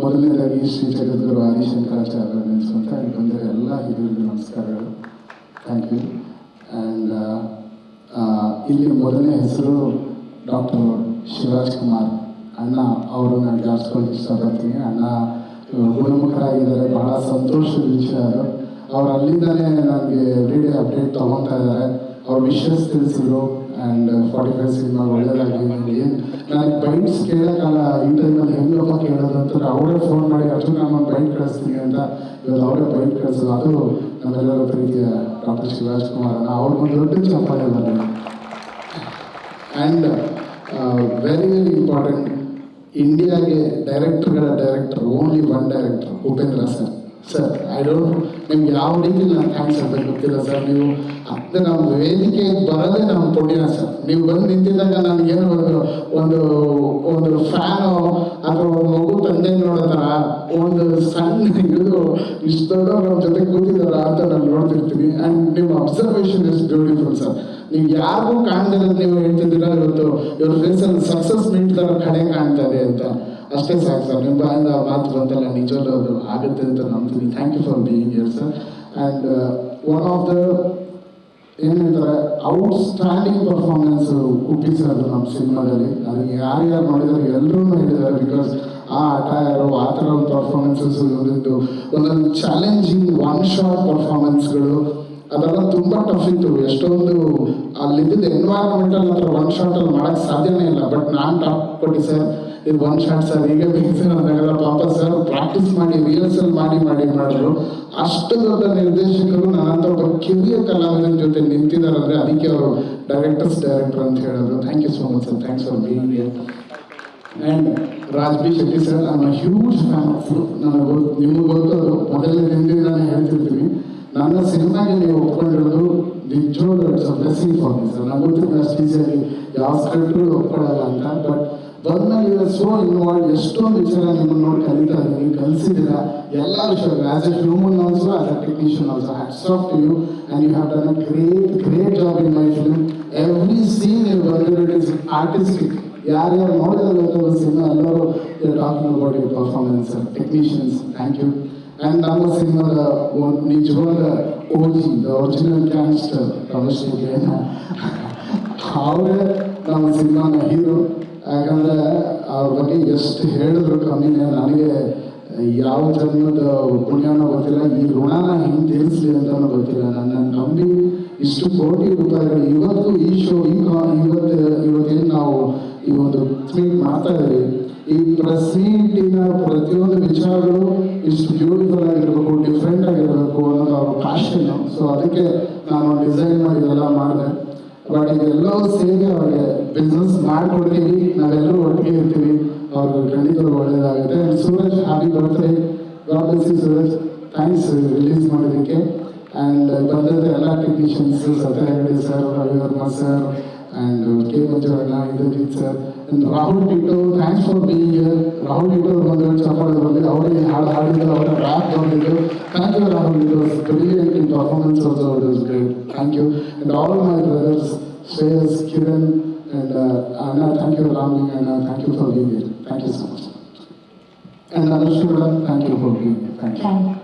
ಮೊದಲನೇದಾಗಿ ಶ್ರೀ ಜಗದ್ಗುರು ಆದಿಶಂಕರಾಚಾರ್ಯ ನೆನೆಸುವಂತ ಇಲ್ಲಿ ಬಂದರೆ ಎಲ್ಲ ಹಿರಿಯರಿಗೆ ನಮಸ್ಕಾರಗಳು. ಥ್ಯಾಂಕ್ ಯು ಆ್ಯಂಡ್ ಇಲ್ಲಿ ಮೊದಲನೇ ಹೆಸರು ಡಾಕ್ಟರ್ ಶಿವರಾಜ್ ಕುಮಾರ್ ಅಣ್ಣ ಅವರು ನಾನು ಜಾಸ್ಕೊಂಡು ಇಷ್ಟಪಡ್ತೀನಿ. ಅಣ್ಣ ಗುಣಮುಖರಾಗಿದ್ದಾರೆ, ಬಹಳ ಸಂತೋಷದ ವಿಷಯ ಅದು. ಅವ್ರು ಅಲ್ಲಿಂದಲೇ ನನಗೆ ಡೇಲಿ ಅಪ್ಡೇಟ್ ತೊಗೊತಾ ಇದ್ದಾರೆ. ಅವ್ರ ವಿಷಸ್ ತಿಳಿಸಿದ್ರು. ಆ್ಯಂಡ್ ಫಾರ್ಟಿ ಫೈವ್ ಸಿನಿಮಾ ಒಳ್ಳೆಯದಾಗಿ ನನಗೆ ನನಗೆ ಬೈಟ್ಸ್ ಕೇಳೋಕ್ಕಲ್ಲ ಈ ಟೈಮಲ್ಲಿ ಹೆಂಗಪ್ಪ ಅವರೇ ಫೋನ್ ಮಾಡಿ ಅಷ್ಟು ನಾನು ಬೈಕ್ ಕಳಿಸ್ತೀನಿ ಅಂತ ಇವತ್ತು ಅವರೇ ಬೈಕ್ ಕಳಿಸೋದು. ಅದು ನಮ್ಮೆಲ್ಲರ ಪ್ರೀತಿಯ ಡಾಕ್ಟರ್ ಶಿವರಾಜ್ ಕುಮಾರ್ ಅಣ್ಣ. ಅವ್ರಿಗೊಂದು ದೊಡ್ಡ ಚಪ್ಪಾಳೆ ಬರಲಿ ಆ್ಯಂಡ್ ವೆರಿ ವೆರಿ ಇಂಪಾರ್ಟೆಂಟ್ ಇಂಡಿಯಾಗೆ ಡೈರೆಕ್ಟರ್ಗಳ director only one director Upendra sir sir I don't ನಿಮ್ಗೆ ಯಾವ ರೀತಿ ನಾನು ಥ್ಯಾಂಕ್ಸ್ ಅಂತ ಗೊತ್ತಿಲ್ಲ ಸರ್ ನೀವು ಅಂದರೆ ನಮ್ಮ ವೇದಿಕೆಗೆ ಬರೋದೇ ನಮ್ಮ ಪುಣ್ಯ ಸರ್ ನೀವು ಬಂದು ನಿಂತಿದ್ದಾಗ ನನಗೇನು ಒಂದು ಒಂದು ಒಂದು ಫ್ಯಾನು ಅಥವಾ ತಂದೆ ನೋಡ್ತಾರ ಒಂದು ಸಣ್ಣ ಇದು ಇಷ್ಟ ನಮ್ಮ ಜೊತೆ ಕೂತಿದಾರ ಅಂತ ನಾನು ನೋಡ್ತಿರ್ತೀನಿ. ಅಂಡ್ ನಿಮ್ಮ ಅಬ್ಸರ್ವೇಷನ್ ಇಸ್ ಬ್ಯೂಟಿಫುಲ್ ಸರ್ ನೀವು ಯಾರಿಗೂ ಅಂತ ನೀವು ಹೇಳ್ತಿದ್ದೀರಾ, ಇವತ್ತು ಇವ್ರ ಫೇಸಲ್ಲಿ ಸಕ್ಸಸ್ ಮೀಟ್ ತರ ಕಡೆ ಕಾಣ್ತಾ ಇದೆ ಅಂತ. ಅಷ್ಟೇ ಸಾಕು ಸರ್ ನಿಮ್ಮ ಬಾಯಿಂದ ಮಾತು ಬಂತಲ್ಲ ನಿಜವಲ್ಲೂ ಅದು ಆಗುತ್ತೆ ಅಂತ ನಂಬ್ತೀನಿ. Thank you for being here sir and one of the ಏನಂತಾರೆ ಔಟ್ ಸ್ಟ್ಯಾಂಡಿಂಗ್ ಪರ್ಫಾರ್ಮೆನ್ಸ್ ಉಪ್ಪಿಸಿರೋದು ನಮ್ಮ ಸಿನಿಮಾದಲ್ಲಿ. ಅದು ಯಾರ್ಯಾರು ನೋಡಿದ್ರೆ ಎಲ್ಲರೂ ಆ ಆಟ ಆ ಥರ ಒಂದು ಪರ್ಫಾರ್ಮೆನ್ಸಸ್ ಇವರಿದ್ದು. ಒಂದೊಂದು ಚಾಲೆಂಜಿಂಗ್ ಒನ್ ಶಾಟ್ ಪರ್ಫಾರ್ಮೆನ್ಸ್ಗಳು ಅದೆಲ್ಲ ತುಂಬ ಟಫ್ ಇತ್ತು. ಎಷ್ಟೊಂದು ಅಲ್ಲಿದ್ದ ಎನ್ವೈರನ್ಮೆಂಟಲ್ಲಿ ಹತ್ರ ಒನ್ ಶಾಟಲ್ಲಿ ಮಾಡೋಕ್ಕೆ ಸಾಧ್ಯನೇ ಇಲ್ಲ. ಬಟ್ ನಾನು ಟಾಪ್ ಕೊಟ್ಟು ಸರ್ ಇದು ಒನ್ ಶಾಟ್ ಸರ್ ಈಗ ಬೇಕು ಸರ್ ಪಾಪ ಸರ್ ಪ್ರಾಕ್ಟೀಸ್ ಮಾಡಿ ರಿಹರ್ಸಲ್ ಮಾಡಿ ಮಾಡಿ ಮಾಡಿದ್ರು. ಅಷ್ಟು ದೊಡ್ಡ ನಿರ್ದೇಶಕರು ನನ್ನಂತ ಒಬ್ಬ ಕಿರಿಯ ಕಲಾವಿದನ ಜೊತೆ ನಿಂತಿದ್ದಾರೆ ಅಂದರೆ ಅದಕ್ಕೆ ಅವರು ಡೈರೆಕ್ಟರ್ಸ್ ಡೈರೆಕ್ಟರ್ ಅಂತ ಹೇಳೋದು. Thank you so much sir thanks for being and Raj B Shetty sir ನಾನು ಹ್ಯೂಜ್ ಫ್ಯಾನ್ ಆಫ್ ನನಗೆ ಗೊತ್ತು ನಿಮಗೆ ಗೊತ್ತದು ಮೊದಲನೇ ನಾನು ಹೇಳ್ತಿರ್ತೀನಿ. ನನ್ನ ಸಿನಿಮಾಗೆ ನೀವು ಒಪ್ಕೊಂಡಿರೋದು ನಿಜವಾಗ್ಲೂ ಇಟ್ಸ್ ಫಾರ್ ಮಿ ಸರ್. ನಾನು ಗೊತ್ತಿಲ್ಲ ಈಸಿಯಾಗಿ ಯಾವ ಸ್ಕ್ರಿಪ್ಟು ಒಪ್ಕೊಳ್ಳಲ್ಲ ಅಂತ. ಬಟ್ ಬಂದ್ಮೇಲೆ ಈಗ ಸೋ ಇನ್ವಾಲ್ವ್ ಎಷ್ಟೊಂದು ವಿಚಾರ ನಿಮ್ಮನ್ನು ನೋಡಿ ಕಲಿತಾ ಇದ್ದೀನಿ. ಕಲಿಸಿದ್ದೀರ? ಎಲ್ಲ ವಿಷಯ as a human also as a technician also hats off to you and you have done a great great job in my film every scene in ಬಂದಿರೋ ಇಟ್ ಇಸ್ ಆರ್ಟಿಸ್ಟಿಕ್ ಯಾರ್ಯಾರು ನೋಡಿದ್ರೆ ಸಿನಿಮಾ ಎಲ್ಲರೂ talking about your performance technicians thank you and ನಮ್ಮ ಸಿನಿಮಾದ ಒಂದು ನಿಜವಾದ coaching original ಕ್ಯಾನ್ಸ್ಟರ್ ಪ್ರದರ್ಶನಕ್ಕೆ ಅವರೇ ನಮ್ಮ ಸಿನಿಮಾನ ಹೀರೋ ಯಾಕಂದರೆ ಅವ್ರ ಬಗ್ಗೆ ಎಷ್ಟು ಹೇಳಿದ್ರು ಕಮ್ಮಿನೇ ನನಗೆ ಯಾವ ಜನ್ಮದ ಪುಣ್ಯನೋ ಗೊತ್ತಿಲ್ಲ, ಈ ಋಣನ ಹಿಂಗೆ ತೀರಿಸಲಿ ಅಂತಲೂ ಗೊತ್ತಿಲ್ಲ. ನನ್ನ ನಂಬಿ ಇಷ್ಟು ಕೋಟಿ ರೂಪಾಯಿಗಳು. ಇವತ್ತು ಈ ಶೋ ಈ ಇವತ್ತು ಇವತ್ತೇನು ನಾವು ಈ ಒಂದು ಇದ್ದೀವಿ ಈ ಪ್ರೆಸ್ ಪ್ರತಿಯೊಂದು ವಿಚಾರಗಳು ಇಷ್ಟು ಬ್ಯೂಟಿಫುಲ್ ಆಗಿರಬೇಕು ಡಿಫ್ರೆಂಟ್ ಆಗಿರಬೇಕು ಅನ್ನೋದು ಅವ್ರ ಪ್ಯಾಷನ್ ಸೊ ಅದಕ್ಕೆ ನಾನು ಡಿಸೈನ್ ಮಾಡಿ ಇದೆಲ್ಲ ಮಾಡಿದೆ. ಬಟ್ ಇದೆಲ್ಲವೂ ಸೇರಿ ಅವ್ರಿಗೆ ಬಿಸ್ನೆಸ್ ಮಾಡಿಕೊಡ್ತೀವಿ ನಾವೆಲ್ಲರೂ ಒಟ್ಟಿಗೆ ಇರ್ತೀವಿ. ಅವ್ರಿಗೆ ಖಂಡಿತ ಒಳ್ಳೇದಾಗುತ್ತೆ. And Suraj happy birthday God bless you Suraj thanks release ಮಾಡೋದಕ್ಕೆ ಆ್ಯಂಡ್ ಬಂದಿದ್ದ ಎಲ್ಲ technicians Satya Hegde sir Ravivarma sir and K ಮಂಜುವಣ್ಣ Indrajit sir and Rahul Tito thanks for being here Rahul Tito ಬಂದು ಚಪ್ಪಾಳೆ ಬಂದಿದ್ದು ಅವರಿಗೆ ಹಾಡು ಹಾಡಿದ್ದು ಅವರ ರ್ಯಾಪ್ ಬಂದಿದ್ದು thank you Rahul it was brilliant in performance also it was great thank you and all my brothers Shreyas Kiran and ಅಣ್ಣ thank you Rami ಅಣ್ಣ thank you for being here thank you so much and Anushta thank you for being thank you Thank you.